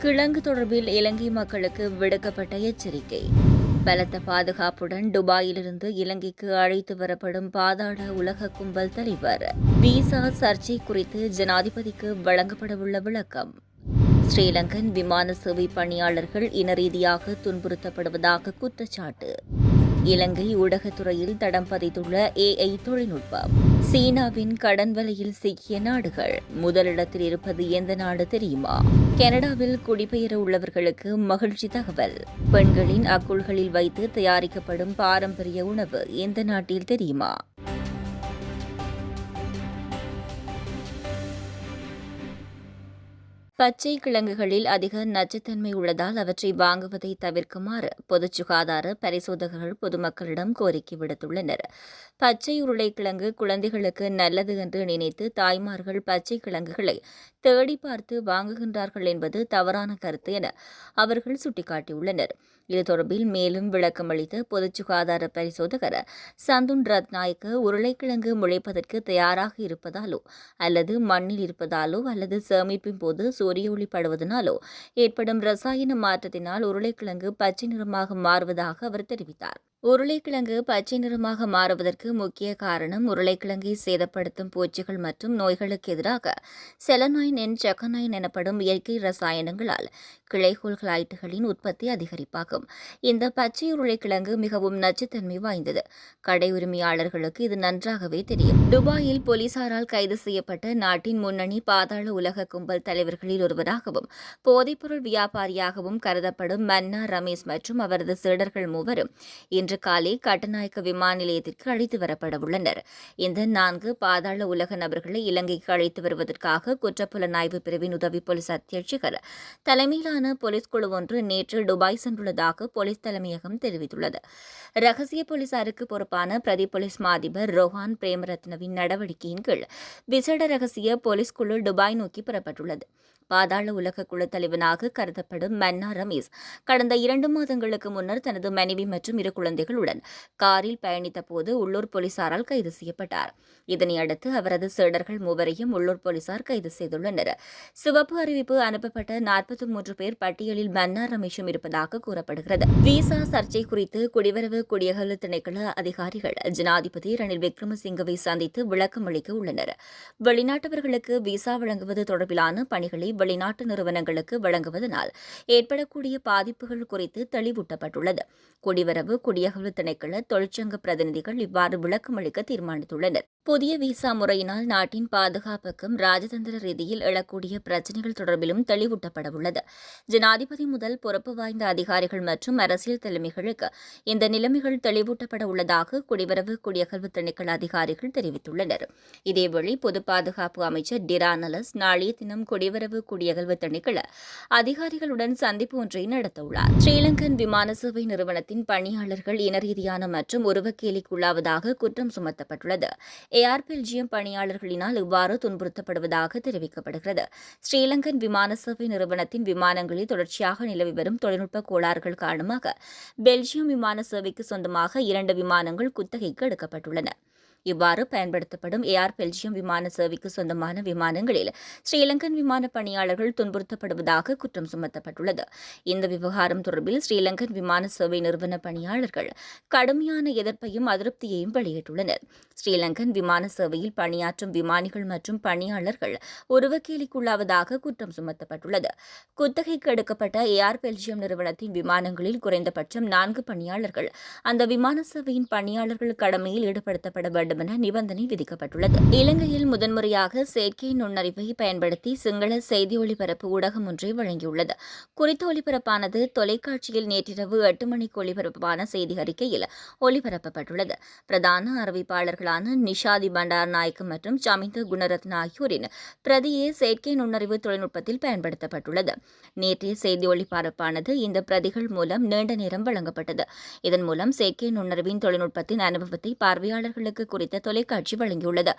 கிழங்கு தொடர்பில் இலங்கை மக்களுக்கு விடுக்கப்பட்ட எச்சரிக்கை. பலத்த பாதுகாப்புடன் துபாயிலிருந்து இலங்கைக்கு அழைத்து வரப்படும் பாதாள உலக கும்பல் தலைவர் விசா சர்ச்சை குறித்து ஜனாதிபதிக்கு வழங்கப்படவுள்ள விளக்கம். ஸ்ரீலங்கன் விமான சேவை பணியாளர்கள் இன ரீதியாக துன்புறுத்தப்படுவதாக குற்றச்சாட்டு. இலங்கை ஊடகத்துறையில் தடம் பதித்துள்ள ஏஐ தொழில்நுட்பம். சீனாவின் கடன் வலையில் சிக்கிய நாடுகள். முதலிடத்தில் இருப்பது எந்த நாடு தெரியுமா? கனடாவில் குடிபெயர உள்ளவர்களுக்கு மகிழ்ச்சி தகவல். பெண்களின் அக்குள்களில் வைத்து தயாரிக்கப்படும் பாரம்பரிய உணவு எந்த நாட்டில் தெரியுமா? பச்சை கிழங்குகளில் அதிக நச்சுத்தன்மை உள்ளதால் அவற்றை வாங்குவதை தவிர்க்குமாறு பொது சுகாதார பரிசோதகர்கள் பொதுமக்களிடம் கோரிக்கை விடுத்துள்ளனர். பச்சை உருளைக்கிழங்கு குழந்தைகளுக்கு நல்லது என்று நினைத்து தாய்மார்கள் பச்சை கிழங்குகளை தேடி பார்த்து வாங்குகின்றார்கள் என்பது தவறான கருத்து என அவர்கள் சுட்டிக்காட்டியுள்ளனர். இது தொடர்பில் மேலும் விளக்கம் அளித்த பொது சுகாதார பரிசோதகர் சந்துன் ரத்நாயக்க உருளைக்கிழங்கு முளைப்பதற்கு தயாராக இருப்பதாலோ அல்லது மண்ணில் இருப்பதாலோ அல்லது சேமிப்பின் போது சூரிய ஒளி படுவதனாலோ ஏற்படும் ரசாயன மாற்றத்தினால் உருளைக்கிழங்கு பச்சை நிறமாக மாறுவதாக அவர் தெரிவித்தார். உருளைக்கிழங்கு பச்சை நிறமாக மாறுவதற்கு முக்கிய காரணம் உருளைக்கிழங்கை சேதப்படுத்தும் பூச்சிகள் மற்றும் நோய்களுக்கு எதிராக செலனாயின் என் செக்கனாயின் எனப்படும் இயற்கை ரசாயனங்களால் கிளைகோல்களைட்டுகளின் உற்பத்தி அதிகரிப்பாகும். இந்த பச்சை உருளைக்கிழங்கு மிகவும் நச்சுத்தன்மை வாய்ந்தது. கடை உரிமையாளர்களுக்கு இது நன்றாகவே தெரியும். துபாயில் போலீசாரால் கைது செய்யப்பட்ட நாட்டின் முன்னணி பாதாள உலக கும்பல் தலைவர்களில் ஒருவராகவும் போதைப்பொருள் வியாபாரியாகவும் கருதப்படும் மன்னா ரமேஷ் மற்றும் அவரது சீடர்கள் மூவரும் இன்று காலை கட்டநாயக்க விமான நிலையத்திற்கு அழைத்து வரப்பட உள்ளனர் இந்த நான்கு பாதாள உலக நபர்களை இலங்கைக்கு அழைத்து வருவதற்காக குற்றப்புலனாய்வு பிரிவின் உதவி போலீஸ் அத்தியட்சகர் தலைமையிலான போலீஸ் குழு ஒன்று நேற்று துபாய் சென்றுள்ளதாக போலீஸ் தலைமையகம் தெரிவித்துள்ளது. ரகசிய போலீசாருக்கு பொறுப்பான பிரதி போலீஸ் மாதிபர் ரோஹான் பிரேமரத்னவின் நடவடிக்கையின் கீழ் விசேட ரகசிய போலீஸ் குழு துபாய் நோக்கி புறப்பட்டுள்ளது. பாதாள உலக குழு தலைவனாக கருதப்படும் மன்னா ரமேஷ் கடந்த இரண்டு மாதங்களுக்கு முன்னர் தனது மனைவி மற்றும் இரு குழந்தைகளுடன் காரில் பயணித்த போது உள்ளூர் போலீசாரால் கைது செய்யப்பட்டார். இதனையடுத்து அவரது சீடர்கள் மூவரையும் உள்ளூர் போலீசார் கைது செய்துள்ளனர். சிவப்பு அறிவிப்பு அனுப்பப்பட்ட நாற்பத்தி மூன்று பேர் பட்டியலில் மன்னா ரமேஷும் இருப்பதாக கூறப்படுகிறது. விசா சர்ச்சை குறித்து குடிவரவு குடியகல திணைக்கள அதிகாரிகள் ஜனாதிபதி ரணில் விக்ரமசிங்கவை சந்தித்து விளக்கம் அளிக்க உள்ளனர். வெளிநாட்டவர்களுக்கு விசா வழங்குவது தொடர்பிலான பணிகளை வெளிநாட்டு நிறுவனங்களுக்கு வழங்குவதனால் ஏற்படக்கூடிய பாதிப்புகள் குறித்து தெளிவூட்டப்பட்டுள்ளது. குடிவரவு குடியகல்வு திணைக்கள தொழிற்சங்க பிரதிநிதிகள் இவ்வாறு விளக்கம் அளிக்க தீர்மானித்துள்ளனர். புதிய விசா முறையினால் நாட்டின் பாதுகாப்புக்கும் ராஜதந்திர ரீதியில் எழக்கூடிய பிரச்சினைகள் தொடர்பிலும் தெளிவூட்டப்பட உள்ளது ஜனாதிபதி முதல் பொறுப்பு வாய்ந்த அதிகாரிகள் மற்றும் அரசியல் தலைமைகளுக்கு இந்த நிலைமைகள் தெளிவூட்டப்பட உள்ளதாக குடிவரவு குடியகல்வு திணைக்கள அதிகாரிகள் தெரிவித்துள்ளனர். இதேவேளை பொது பாதுகாப்பு அமைச்சர் டிரானலஸ் நாளைய தினம் குடிவரவு குடியகல்வு திணைக்கள அதிகாரிகளுடன் சந்திப்பு ஒன்றை நடத்தவுள்ளார். ஸ்ரீலங்கன் விமான சேவை நிறுவனத்தின் பணியாளர்கள் இனரீதியான மற்றும் உருவக்கேலிக்குள்ளாவதாக குற்றம் சுமத்தப்பட்டுள்ளது. ஏஆர் பெல்ஜியம் பணியாளர்களினால் இவ்வாறு துன்புறுத்தப்படுவதாக தெரிவிக்கப்படுகிறது. ஸ்ரீலங்கன் விமான சேவை நிறுவனத்தின் விமானங்களில் தொடர்ச்சியாக நிலவி வரும் தொழில்நுட்ப கோளாறுகள் காரணமாக பெல்ஜியம் விமான சேவைக்கு சொந்தமாக இரண்டு விமானங்கள் குத்தகைக்கு எடுக்கப்பட்டுள்ளன. இவ்வாறு பயன்படுத்தப்படும் ஏஆர் பெல்ஜியம் விமான சேவைக்கு சொந்தமான விமானங்களில் ஸ்ரீலங்கன் விமான பணியாளர்கள் துன்புறுத்தப்படுவதாக குற்றம் சுமத்தப்பட்டுள்ளது. இந்த விவகாரம் தொடர்பில் ஸ்ரீலங்கன் விமான சேவை நிறுவன பணியாளர்கள் கடுமையான எதிர்ப்பையும் அதிருப்தியையும் வெளியிட்டுள்ளனர். ஸ்ரீலங்கன் விமான சேவையில் பணியாற்றும் விமானிகள் மற்றும் பணியாளர்கள் உருவக்கேலிக்குள்ளாவதாக குற்றம் சுமத்தப்பட்டுள்ளது. குத்தகைக்கு எடுக்கப்பட்ட ஏஆர் பெல்ஜியம் நிறுவனத்தின் விமானங்களில் குறைந்தபட்சம் நான்கு பணியாளர்கள் அந்த விமான சேவையின் பணியாளர்கள் கடமையில் ஈடுபடுத்தப்பட வேண்டும் என நிபந்தனை விதிக்கப்பட்டுள்ளது. இலங்கையில் முதன்முறையாக செயற்கை நுண்ணறிவை பயன்படுத்தி சிங்கள செய்தி ஒளிபரப்பு ஊடகம் ஒன்றை வழங்கியுள்ளது. குறித்த ஒளிபரப்பானது தொலைக்காட்சியில் நேற்றிரவு எட்டு மணிக்கு ஒளிபரப்பான செய்தி அறிக்கையில் ஒளிபரப்பப்பட்டுள்ளது பிரதான அறிவிப்பாளர்களான நிஷாதி பண்டார் நாயக் மற்றும் சமிந்த குணரத்ன ஆகியோரின் பிரதியே செயற்கை நுண்ணறிவு தொழில்நுட்பத்தில் பயன்படுத்தப்பட்டுள்ளது. நேற்றைய செய்தி ஒளிபரப்பானது இந்த பிரதிகள் மூலம் நீண்ட நேரம் வழங்கப்பட்டது. இதன் மூலம் செயற்கை நுண்ணறிவின் தொழில்நுட்பத்தின் அனுபவத்தை பார்வையாளர்களுக்கு குறித்து குறித்த தொலைக்காட்சி வழங்கியுள்ளது.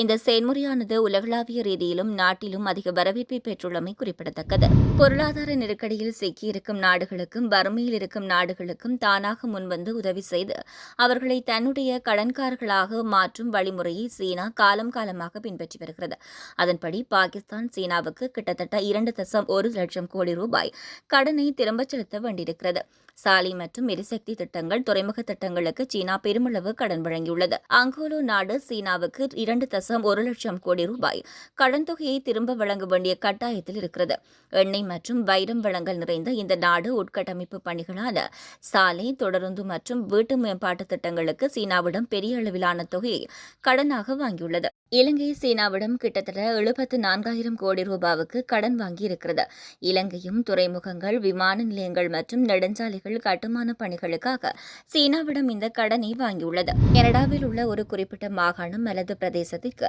இந்த செயல்முறையானது உலகளாவிய ரீதியிலும் நாட்டிலும் அதிக வரவேற்பை பெற்றுள்ளமை குறிப்பிடத்தக்கது. பொருளாதார நெருக்கடியில் சிக்கியிருக்கும் நாடுகளுக்கும் வறுமையில் இருக்கும் நாடுகளுக்கும் தானாக முன்வந்து உதவி செய்து அவர்களை தன்னுடைய கடன்காரர்களாக மாற்றும் வழிமுறையை சீனா காலம் காலமாக பின்பற்றி வருகிறது. அதன்படி பாகிஸ்தான் சீனாவுக்கு கிட்டத்தட்ட இரண்டு தசம் ஒரு லட்சம் கோடி ரூபாய் கடனை திரும்பச் செலுத்த வேண்டியிருக்கிறது. சாலை மற்றும் எரிசக்தி திட்டங்கள் துறைமுக திட்டங்களுக்கு சீனா பெருமளவு கடன் வழங்கியுள்ளது. அங்கோலோ நாடு சீனாவுக்கு இரண்டு தசம் ஒரு லட்சம் கோடி ரூபாய் கடன் தொகையை திரும்ப வழங்க வேண்டிய கட்டாயத்தில் இருக்கிறது. எண்ணெய் மற்றும் வைரம் வளங்கள் நிறைந்த இந்த நாடு உட்கட்டமைப்பு பணிகளான சாலை தொடருந்து மற்றும் வீட்டு மேம்பாட்டு திட்டங்களுக்கு சீனாவிடம் பெரிய அளவிலான தொகையை கடனாக வாங்கியுள்ளது. இலங்கை சீனாவிடம் கிட்டத்தட்ட எழுபத்து நான்காயிரம் கோடி ரூபாவுக்கு கடன் வாங்கியிருக்கிறது. இலங்கையும் துறைமுகங்கள் விமான நிலையங்கள் மற்றும் நெடுஞ்சாலைகள் நாடுகள் கட்டுமான பணிகளுக்காக சீனாவிடம் இந்த கடனை வாங்கியுள்ளது. கனடாவில் உள்ள ஒரு குறிப்பிட்ட மாகாணம் அல்லது பிரதேசத்திற்கு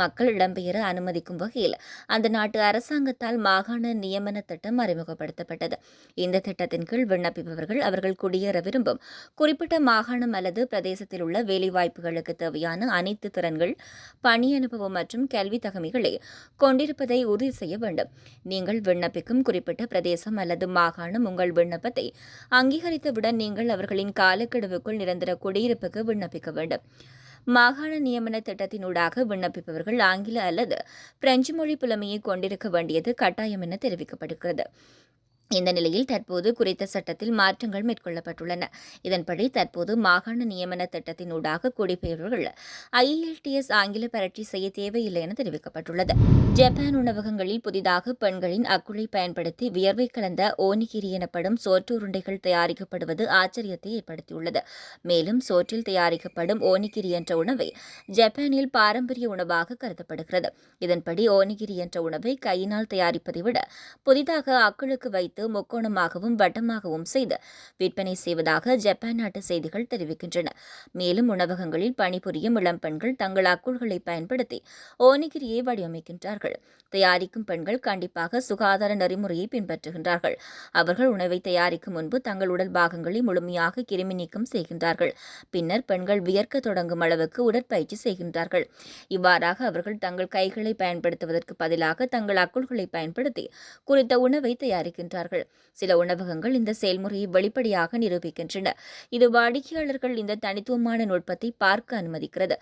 மக்கள் இடம்பெயர அனுமதிக்கும் வகையில் அந்த நாட்டு அரசாங்கத்தால் மாகாண நியமன திட்டம் அறிமுகப்படுத்தப்பட்டது. இந்த திட்டத்தின் கீழ் விண்ணப்பிப்பவர்கள் அவர்கள் குடியேற விரும்பும் குறிப்பிட்ட மாகாணம் அல்லது பிரதேசத்தில் உள்ள வேலைவாய்ப்புகளுக்கு தேவையான அனைத்து திறன்கள் பணி அனுபவம் மற்றும் கல்வி தகமைகளை கொண்டிருப்பதை உறுதி செய்ய வேண்டும். நீங்கள் விண்ணப்பிக்கும் குறிப்பிட்ட பிரதேசம் அல்லது மாகாணம் உங்கள் விண்ணப்பத்தை அங்கீகரித்தவுடன் நீங்கள் அவர்களின் காலக்கெடுவுக்குள் நிரந்தர குடியிருப்புக்கு விண்ணப்பிக்க வேண்டும். மாகாண நியமன திட்டத்தினூடாக விண்ணப்பிப்பவர்கள் ஆங்கில அல்லது பிரெஞ்சு மொழி புலமையை கொண்டிருக்க வேண்டியது கட்டாயம் என தெரிவிக்கப்படுகிறது. இந்த நிலையில் தற்போது குறித்த சட்டத்தில் மாற்றங்கள் மேற்கொள்ளப்பட்டுள்ளன. இதன்படி தற்போது மாகாண நியமன திட்டத்தினூடாக குடிபெயர்வர்கள் ஐஎல்டிஎஸ் ஆங்கில பரட்சி செய்ய தேவையில்லை என தெரிவிக்கப்பட்டுள்ளது. ஜப்பான் உணவகங்களில் புதிதாக பெண்களின் அக்குளை பயன்படுத்தி வியர்வை கலந்த ஓனிகிரி எனப்படும் சோற்று உருண்டைகள் தயாரிக்கப்படுவது ஆச்சரியத்தை ஏற்படுத்தியுள்ளது. மேலும் சோற்றில் தயாரிக்கப்படும் ஓனிகிரி என்ற உணவை ஜப்பானில் பாரம்பரிய உணவாக கருதப்படுகிறது. இதன்படி ஓனிகிரி என்ற உணவை கையினால் தயாரிப்பதை விட புதிதாக அக்குளுக்கு வைத்து முக்கோணமாகவும் வட்டமாகவும் செய்து விற்பனை செய்வதாக ஜப்பான் நாட்டு செய்திகள் தெரிவிக்கின்றன. மேலும் உணவகங்களில் பணிபுரியும் இளம் பெண்கள் தங்கள் அக்குள்களை பயன்படுத்தி ஓனிகிரியை வடிவமைக்கின்றார்கள். தயாரிக்கும் பெண்கள் கண்டிப்பாக சுகாதார நெறிமுறையை பின்பற்றுகின்றார்கள். அவர்கள் உணவை தயாரிக்கும் முன்பு தங்கள் உடல் பாகங்களை முழுமையாக கிருமி நீக்கம் செய்கின்றார்கள். பின்னர் பெண்கள் வியர்க்க தொடங்கும் அளவுக்கு உடற்பயிற்சி செய்கின்றார்கள். இவ்வாறாக அவர்கள் தங்கள் கைகளை பயன்படுத்துவதற்கு பதிலாக தங்கள் அக்குள்களை பயன்படுத்தி குறித்த உணவை தயாரிக்கின்றார்கள். சில உணவகங்கள் இந்த செயல்முறையை வெளிப்படையாக நிரூபிக்கின்றன. இது வாடிக்கையாளர்கள் இந்த தனித்துவமான நுட்பத்தை பார்க்க அனுமதிக்கிறது.